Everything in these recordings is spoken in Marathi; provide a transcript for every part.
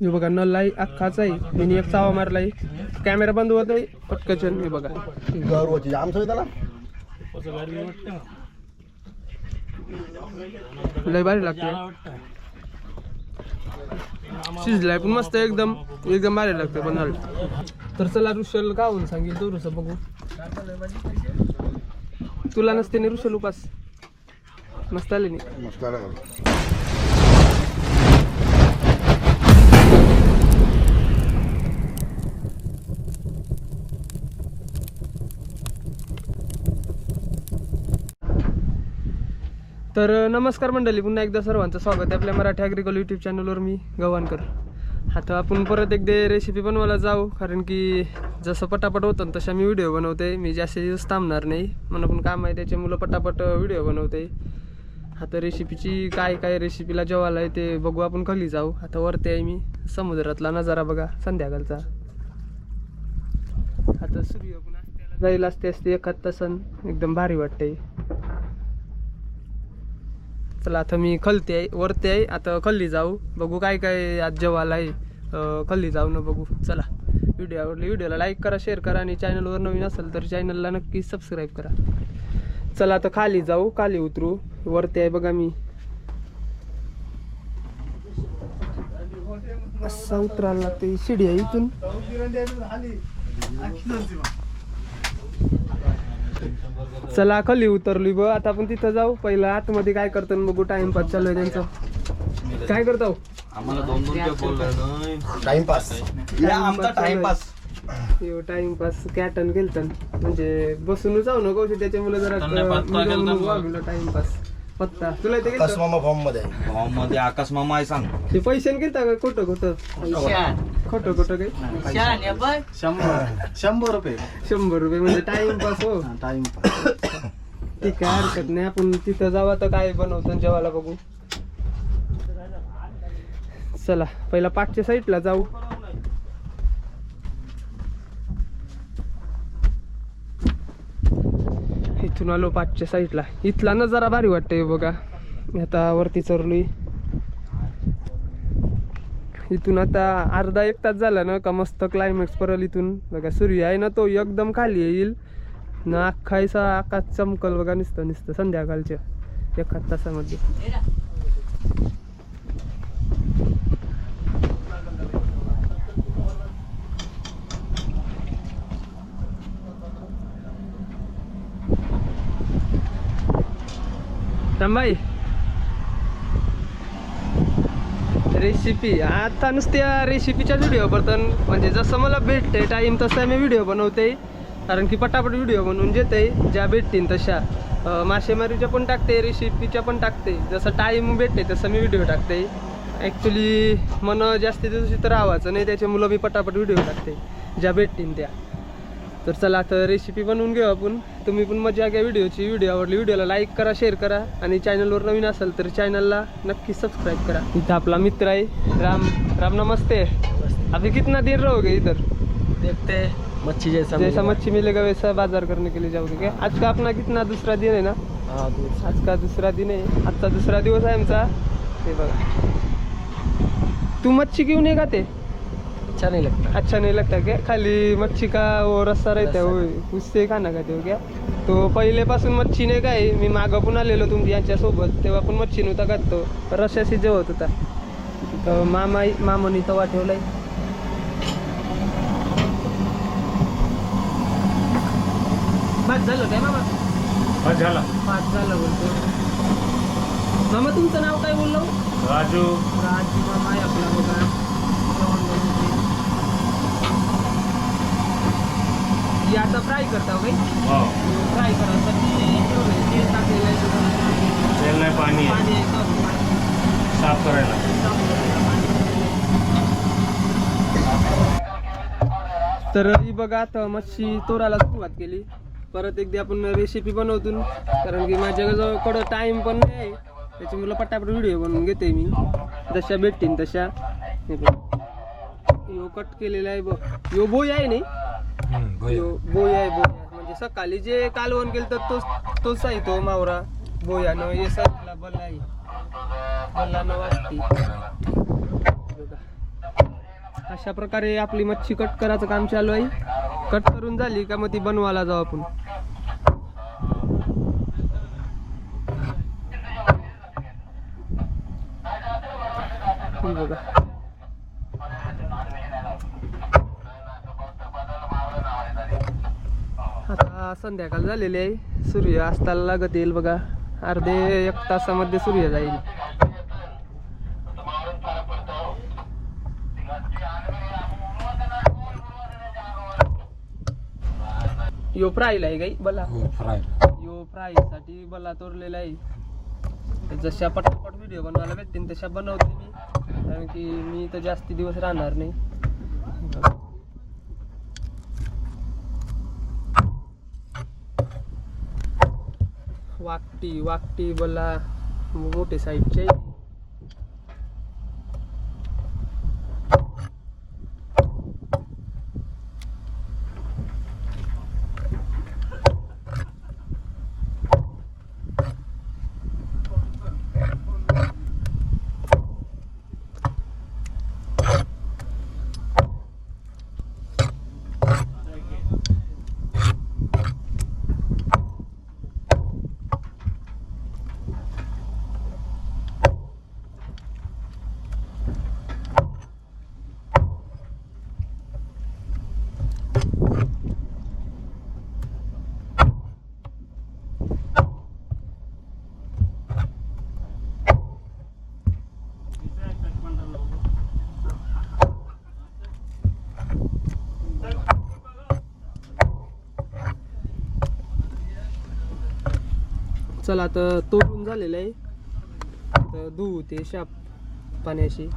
हे बघा नल आहे अख्खाच आहे. मी एक चावा मारलाय. कॅमेरा बंद होत आहे. पटकन हे बघा. गौरवाची आमचं त्याला. लय भारी लागते शिजलाय पण मस्त एकदम. एकदम भारी लागते पण तर चला ऋषल का होऊन सांगेल तो रुसं बघू. तुला नसते नाही ऋषल उपास? मस्त आले नाही तर नमस्कार मंडळी पुन्हा एकदा सर्वांचं स्वागत आहे आपल्या मराठी ॲग्रिकल यूट्यूब चॅनलवर मी गव्हाणकर. आता आपण परत एकदा रेसिपी बनवायला जाऊ कारण की जसं पटापट होतं ना तशा मी व्हिडिओ बनवते. मी जास्त दिवस थांबणार नाही. मला पण काम आहे त्याचे मुलं पटापट व्हिडिओ बनवते. आता रेसिपीची काय काय रेसिपीला जेवायला आहे ते बघू आपण खाली जाऊ. आता वरती आहे मी समुद्रातला नजारा बघा संध्याकाळचा. आता सूर्य पण असते जाईल असते असते एखाद तासन. एकदम भारी वाटते चला आता मी खलते आहे वरते आहे आता खल्ली जाऊ. बघू काय काय आज जेवायला आहे. खल्ली जाऊ ना बघू. चला व्हिडिओ आवडली व्हिडिओला लाईक करा शेअर करा आणि चॅनलवर नवीन असेल तर चॅनलला नक्की सबस्क्राईब करा. चला आता खाली जाऊ खाली उतरू. वरते आहे बघा मी. असा उतरायला लागते शिडी आहे इथून. चला खाली उतरली बघ. आता आपण तिथं जाऊ. पहिलं आतमध्ये काय करतो ना बघू टाइमपास चालू आहे त्यांचं. काय करतो? आम्हाला दोन दोन ते बोललोय टाइमपास या आमचा टाइमपास टाइमपास कॅटन केलतन म्हणजे बसून जाऊ नको त्याच्यामुळे जरा. टाइमपास पत्ता तुला ते केलतं? कसमामा फॉर्ममध्ये आहे. भाऊ मध्ये आकाश मामा आहे सांग. ते पैसे केलता का खोटं खोटं? खोटं खोटं काही? शंभर रुपये. शंभर रुपये म्हणजे टाइमपास हो. टाइम ठीक आहे हरकत नाही. आपण तिथं जाऊ तर काय बनवतो जेवायला बघू. चला पहिला पाठच्या साईडला जाऊ. इथून आलो पाचच्या साईडला इथला नजारा भारी वाटतंय बघा. मी आता वरती चरलोय इथून आता अर्धा एक तास झाला ना का मस्त क्लायमॅक्स परल इथून. बघा सूर्य आहे ना तो एकदम खाली येईल. ना अख्खायचा आकाश चमकल बघा नुसतं नुसतं संध्याकाळच्या एखाद तासामध्ये. थांबाई रेसिपी. आता नुसत्या रेसिपीच्या व्हिडिओ बर्तन म्हणजे जसं मला भेटते टाईम तसा मी व्हिडिओ बनवते. कारण की पटापट व्हिडिओ बनवून जेते ज्या भेटतील तशा. मासेमारीच्या पण टाकते रेसिपीच्या पण टाकते. जसं टाईम भेटते तसं मी व्हिडिओ टाकते. ॲक्च्युली मन जास्ती दिवशी तर राहायचं नाही त्याच्या मुलं मी पटापट व्हिडिओ टाकते. ज्या भेटतील त्या. तर चला आता रेसिपी बनवून घेऊ आपण. तुम्ही पण मजा घ्या व्हिडिओची व्हिडिओ आवडली व्हिडिओला लाईक करा शेअर करा. आणि चॅनलवर नवीन असेल तर चॅनलला नक्की सबस्क्राईब करा. इथं आपला मित्र आहे. राम राम नमस्ते. अभी कितना दिन रहोगे इधर? देखते मच्छी जैसा जैसा मच्छी मिलेगा वैसा बाजार करने के लिए जाओगे क्या? आज का अपना कितना दूसरा दिन है ना? आज का दुसरा दिन आहे आजचा दुसरा दिवस आहे आमचा. हे बघा. तू मच्छी क्यों नहीं खाते अच्छा नहीं लगता. अच्छा नहीं लगता क्या? खाली मच्छी का वो रस्सा रहता है वो उससे खाना खाते हो क्या? तो पहिलेपासून मच्छी नाही काय मी मागं पण आलेलो तुमच्या यांच्यासोबत तेव्हा पण मच्छी नव्हता खात तो. रश्याशी जेवत होता. तर मामा मामानी तवा ठेवलाय पाच झालं काय मामा? झाला. पाच झालं बोलतो. मामा तुमचं नाव काय बोललो? राजू. राज मामा आपला बघा जेवण बनवते. ही आता फ्राय करता हो काही फ्राय करायसाठी तेल टाकलेलं आहे. तेल नाही पाणी. पाणी? साफ करायला. तर ही बघा आता मच्छी तोराला सुरुवात केली. परत एकदा आपण रेसिपी बनवतून कारण की माझ्याजवळ टाइम पण नाही त्याच्यामुळे पटापट व्हिडिओ बनवून घेते मी. जशा भेटतील तशा. हे बघ. यो कट केलेला आहे बघ. यो बोय आहे नाही यो बोया आहे बोया म्हणजे सकाळी जे कालवण केलं तर तोच तोच आहे तो मावरा. बोयानं ये सगळा बल आहे अशा प्रकारे आपली मच्छी कट करायचं काम चालू आहे. कट करून झाली का मग ती बनवायला जाऊ आपण. बघा. आता संध्याकाळ झालेली आहे. सूर्य अस्ताला लागत येईल बघा. अर्धे एक तासामध्ये सूर्य जाईल. यो फ्रायला आहे गाई बला. यो फ्रायसाठी बला तोरलेला आहे. जशा पटापट व्हिडिओ बनवायला भेटतील तशा बनवते मी. कारण की मी तर जास्ती दिवस राहणार नाही. वाकटी वाकटी बला मोठे साईडचे चला आता तोडून झालेलं आहे. तर धुवू ते शाप पाण्याशी.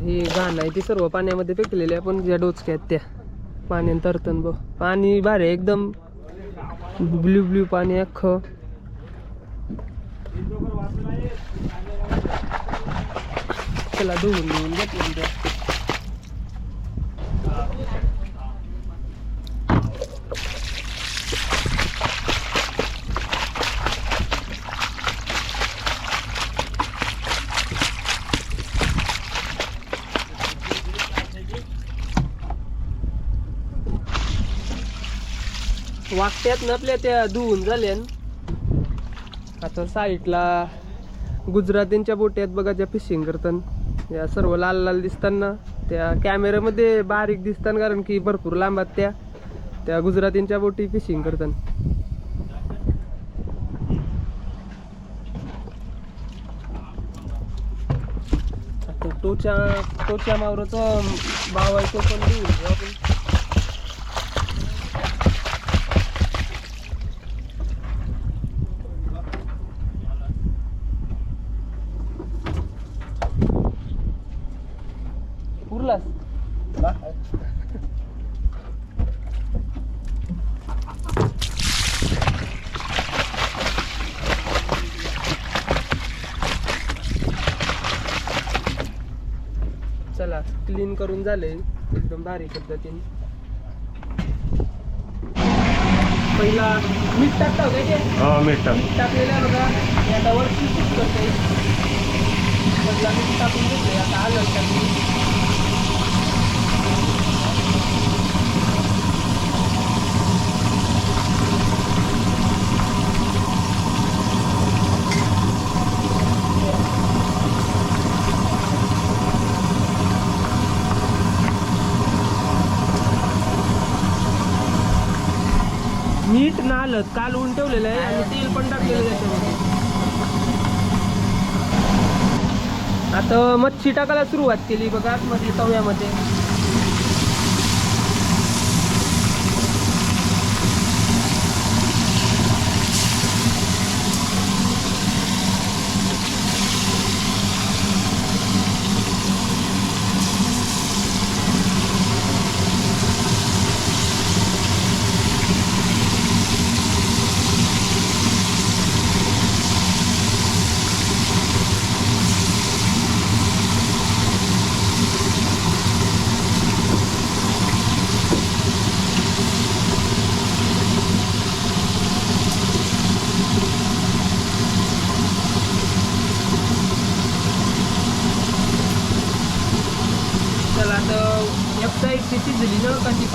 हे घाण आहे ती सर्व पाण्यामध्ये फेकलेली आहे पण ज्या डोचक्या आहेत त्या. पाण्यात तरतन ब पाणी भारी आहे, एकदम ब्ल्यू ब्ल्यू पाणी अख्खं. त्याला धुवून धुवून घेतलं त्या वाकट्यात ना आपल्या त्या धुवून झाल्या आता साईडला गुजरातींच्या बोटी आहेत बघा ज्या फिशिंग करतात या सर्व लाल लाल दिसताना त्या कॅमेऱ्यामध्ये बारीक दिसतात कारण की भरपूर लांब आहेत त्या. त्या गुजरातींच्या बोटी फिशिंग करतात आता टोच्या टोच्या भाव आहे तो पण देऊ. आपण चला क्लीन करून झाले एकदम भारी पद्धतीने. पहिला मीठ टाकता का ते हो मीठ टाक. मीठ टाकलेलं आहे बघा. आता वरती सूट करते मीठ टाकून घेतले आता आलं मीठ ना आलं ऊन ठेवलेलं आहे आणि तेल पण टाकलेलं त्याच्यामध्ये. आता मच्छी टाकायला सुरुवात केली बघा मध्ये तव्यामध्ये.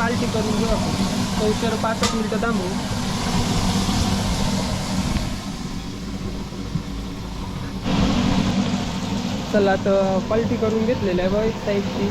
पालटी करून घेऊ आपण. कौशर पाच मिनटं थांबू चला तर पालटी करून घेतलेलं आहे बघ एक साईडची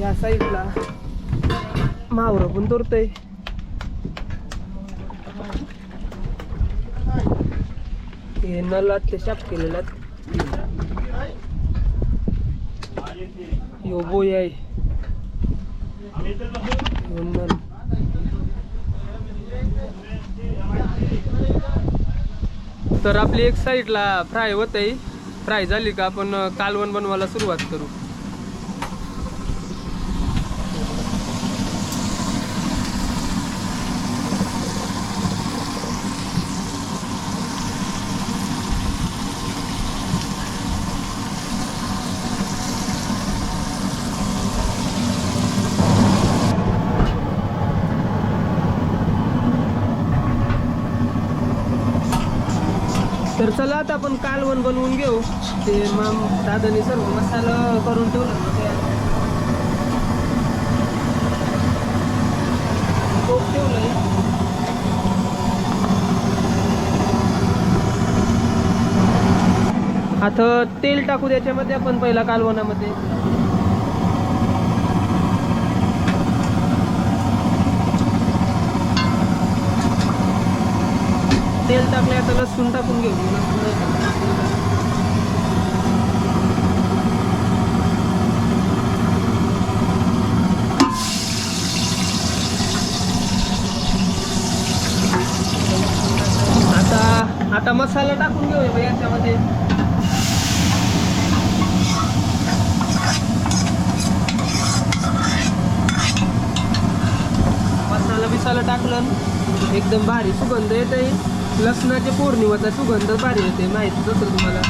या साईडला मावरं पण तुरतय हे नलात ते शाप केलेलं यो बोय आहे. नल. तर आपली एक साईडला फ्राय होत आहे फ्राय झाली का? आपण कालवण बनवायला सुरुवात करू. तर चला आता आपण कालवण बनवून घेऊ. ते मग दादानी सर्व मसाला करून ठेवला. कोक ठेवलंय. आता तेल टाकू त्याच्यामध्ये आपण पहिला कालवणामध्ये तेल टाकले आता लसूण टाकून घेऊ. आता आता मसाला टाकून घेऊया याच्यामध्ये. मसाला बिसाला टाकलं. एकदम भारी सुगंध येते लसणाच्या पौर्णिमाचा सुगंध भारी येते. माहितीच असेल तुम्हाला?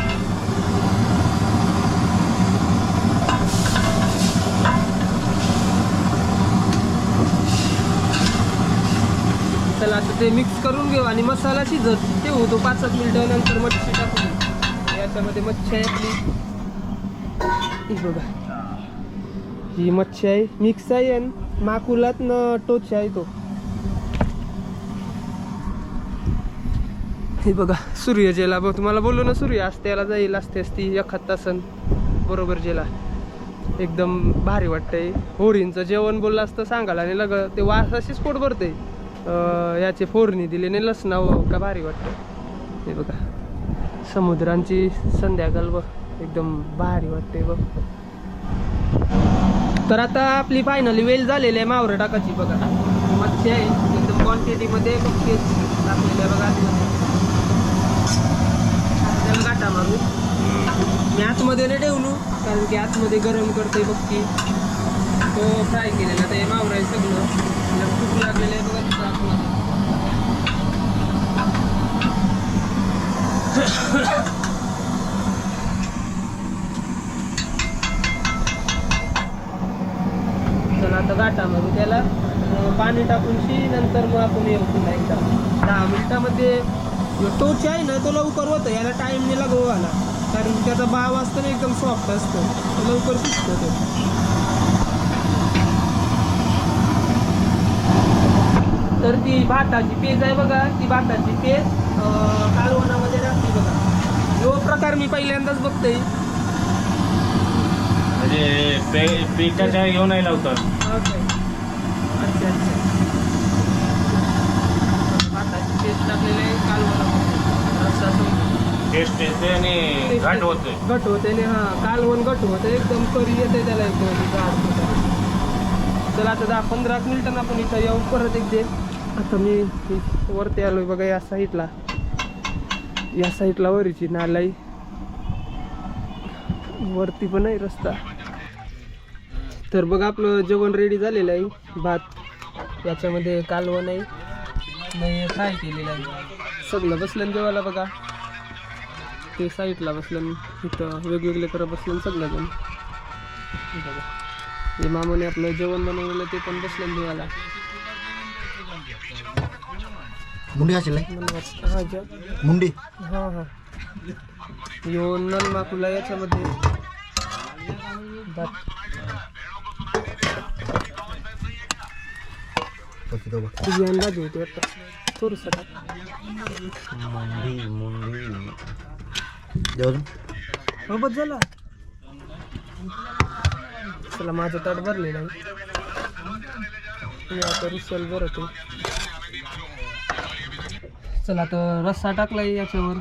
चला आता ते मिक्स करून घेऊ आणि मसाला शिजत ठेवू. तो पाच सात मिनिटं नंतर मच्छी टाकू याच्यामध्ये मच्छी आहे आपली. ही बघा. ही मच्छी आहे मिक्स आहे आणि माकुलात न टोच आहे तो. हे बघा सूर्य जेला. बघ तुम्हाला बोललो ना सूर्य असते याला जाईल असते असती एखाद तासन. बरोबर जेला. एकदम भारी वाटतंय. होरींचं जेवण बोललं असतं सांगायला आणि लग ते वास अशीच पोट भरते याचे फोरणी दिली नाही लसणावं हो, का भारी वाटतं हे बघा. समुद्रांची संध्याकाळ बघ एकदम भारी वाटते बघ. तर आता आपली फायनली वेल झालेली आहे मावरं टाकाची बघा. मच्छी आहे एकदम क्वांटिटीमध्ये मच्छी टाकलेली आहे बघा. आतमध्ये. त्याला गाठा मारू मी आतमध्ये नाही ठेवलो कारण की आतमध्ये गरम करते बघती तो फ्राय केलेला ते मावरा आहे सगळं. खूप लागलेलं आहे बघा आतमध्ये. चला आता गाठा मारू त्याला पाणी टाकून शी नंतर मग आपण येऊ पुन्हा एकदा. दहा मिनिटामध्ये टोच आहे ना तो लवकर होतं. याला टाईम नाही लागू आला कारण त्याचा भाव असतो ना एकदम सॉफ्ट असतो. तो लवकर शिजतो तो. तर ती भाताची पेज आहे बघा. ती भाताची पेज कालवणामध्ये टाकते बघा. जो प्रकार मी पहिल्यांदाच बघतोय. म्हणजे पे- पिठाच्या घेऊन नाही लावतात ओके अच्छा अच्छा. भाताची पेस्ट टाकलेली आहे. टेस्ट येते आणि घाट होते घट होते आणि हा कालवण घट होते एकदम करी येते त्याला एकदम चला आता दहा पंधरा मिनिटांना आपण इथं येऊ परत एक दे. आता मी वरती आलो बघा या साईडला या साईडला वरीची नालाई वरती पण आहे रस्ता. तर बघा आपलं जेवण रेडी झालेलं आहे. भात याच्यामध्ये कालवण आहे. नाही फ्राय केलेलं आहे. सगळं बसलं जेवायला बघा. ते साईडला बसलं इथं वेगवेगळे करत बसलं सगळं जण हे मामाने आपलं जेवण बनवलेलं ते पण बसलं जेवायला. मुंडी असेल हा जे मुंडी. हा हा यो नल माकुला याच्यामध्ये. तुझी अंदाज होती वाटतं. मुंडी मुंडी. हो बस झाला? चला माझं ताट भरलेलं आहे हे आता रुसल भरत चला आता रस्सा टाकलाय याच्यावर.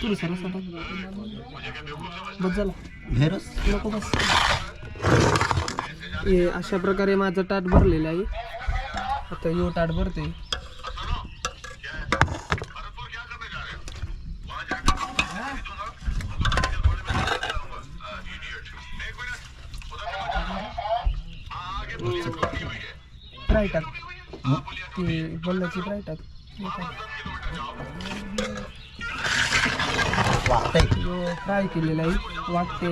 थोडंसं रस्सा टाक बस झाला. भेरस नको बस. हे अशा प्रकारे माझं ताट भरलेलं आहे. आता यो टाट भरते. फ्राय टाक ती बोलण्याची फ्राय टाक हे टाक. वाटतंय फ्राय केलेला आहे. वाटते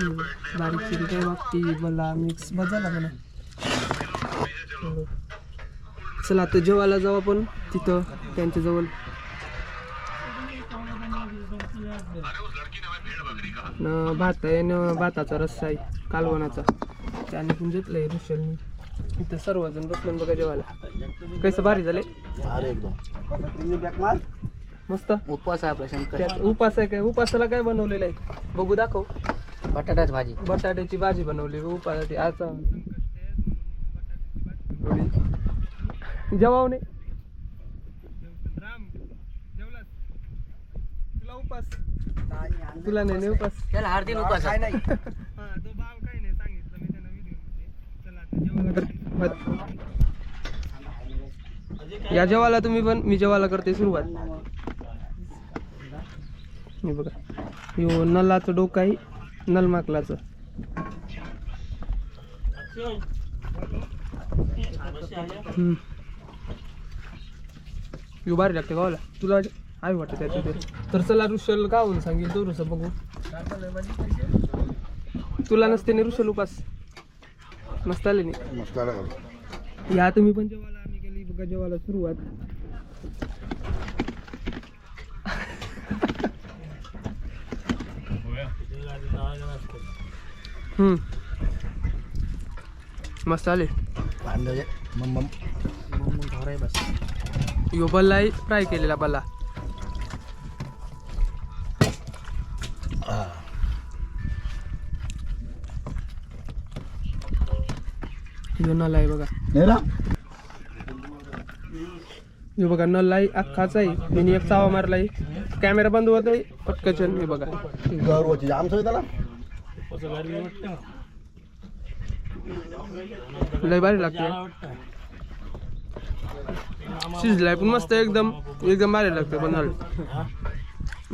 बारीक चिरी काय मला मिक्स म्हणा. चला आता जेवायला जाऊ आपण. तिथं त्यांच्याजवळ. न भात आहे न भाताचा रस्सा आहे कालवणाचा. त्याने पण घेतलंय रुशलनी इथं सर्वजण बसलं बघा जेवायला. कसं भारी झाले? मस्त? उपवास आहे आपला शंकर. उपास आहे काय? उपासाला काय बनवलेलं आहे? बघू दाखव. बटाट्याच भाजी. बटाट्याची भाजी बनवली उपासाठी आता जेवाव नाही. तुला उपास. तुला नाही नाही उपास. त्याला हार्दिक उपवास काय नाही. या जेवायला तुम्ही पण मी जेवायला करते सुरुवात. हे. बघा. यो नलाचं डोकं आहे. नलमाकलाचं. यो भारी लागते गावाला तुला आहे वाटतं त्याचं ते. तर चला ऋषल गावून सांगेल तो रुस बघू. तुला नसते नाही ऋषल उपास? नसताले नाही. या तुम्ही पण जेवायला आम्ही गेली. बघा जेवायला सुरुवात. मस्त आले. यो बल्ला फ्राय केलेला बल्ला. आहे बघा. हे बघा नल आहे अख्खाच आहे मी एक चावा मारलाय. कॅमेरा बंद होत आहे. पटकन हे बघा गौरवाची आमचं त्याला? लय भारी लागते शिजलाय पण मस्त आहे एकदम. एकदम भारी लागते पण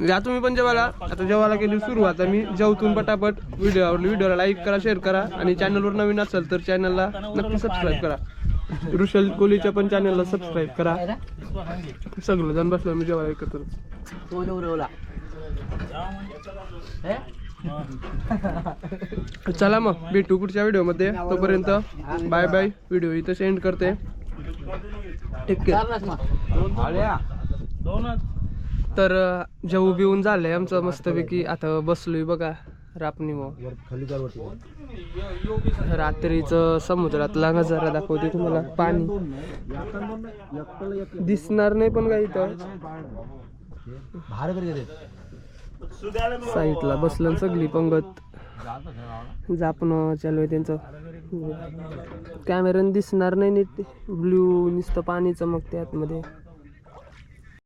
या तुम्ही पण जेवायला. आता जेवायला केली सुरुवात. मी जेवतून पटापट व्हिडिओ आवडली व्हिडिओला लाईक करा शेअर करा. आणि चॅनलवर नवीन असेल तर चॅनलला नक्की सबस्क्राईब करा. ऋषल कोहलीच्या पण चॅनलला सबस्क्राईब करा. सगळं जण बसलो मी जेव्हा एकत्र चला मग भेटू पुढच्या व्हिडिओमध्ये तोपर्यंत बाय बाय व्हिडिओ इथं सेंड करते. ठीक तर अं, बिऊन झालंय आमचं मस्तपैकी. आता बसलोय बघा रापणी मग रात्रीचं समुद्रातला नजारा दाखवते तुम्हाला पाणी. दिसणार नाही पण काही इथं. साईडला बसलं सगळी पंगत. जापणं चालू आहे त्यांचं. कॅमेऱ्याने दिसणार नाही नीट. ब्ल्यू नुसतं पाणी चमकते आतमध्ये.